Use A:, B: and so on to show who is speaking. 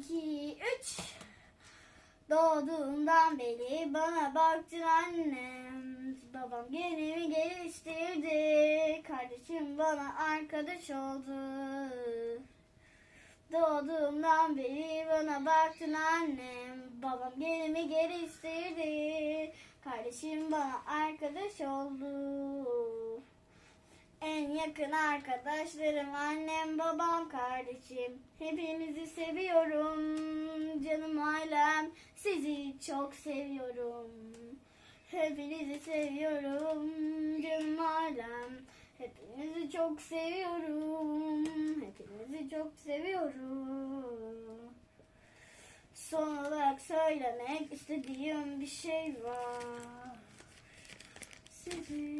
A: iki, üç. Doğduğumdan beri bana baktın annem. Babam genimi geliştirdi. Kardeşim bana arkadaş oldu. Doğduğumdan beri bana baktın annem. Babam genimi geliştirdi. Kardeşim bana arkadaş oldu. Yakın arkadaşlarım annem, babam, kardeşim. Hepinizi seviyorum. Canım ailem, sizi çok seviyorum. Hepinizi seviyorum. Canım ailem, hepinizi çok seviyorum. Hepinizi çok seviyorum. Son olarak söylemek istediğim bir şey var. Sizi